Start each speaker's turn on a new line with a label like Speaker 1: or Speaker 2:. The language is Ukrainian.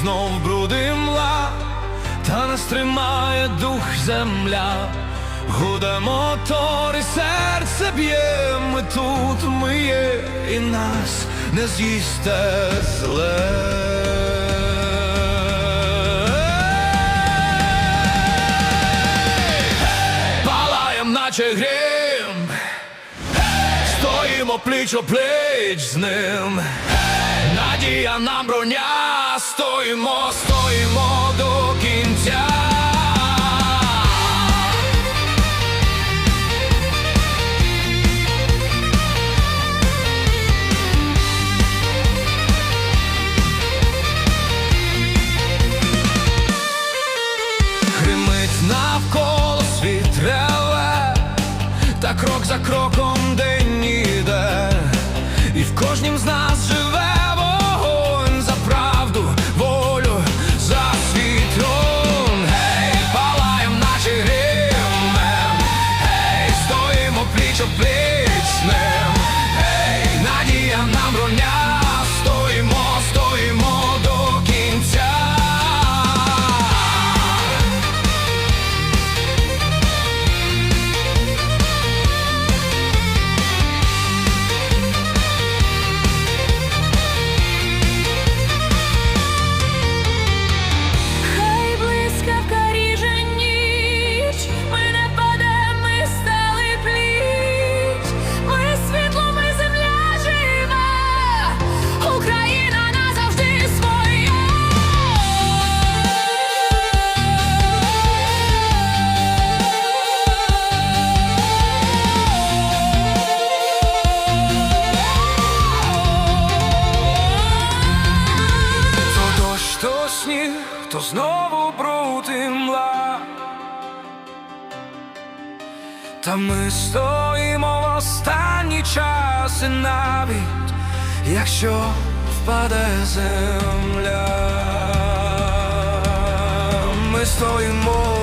Speaker 1: знов бруди мла, та не стримає дух земля. Гуде мотор і серце б'є, ми тут, ми є, і нас не з'їсте зле. Наче грім, стоїмо пліч о пліч з ним. Надія нам броня, стоїмо, стоїмо до кінця. Гримить навколо світ реве, та крок за кроком день знову бруд і мла. Та ми стоїмо в останній час, і навіть якщо впаде земля, ми стоїмо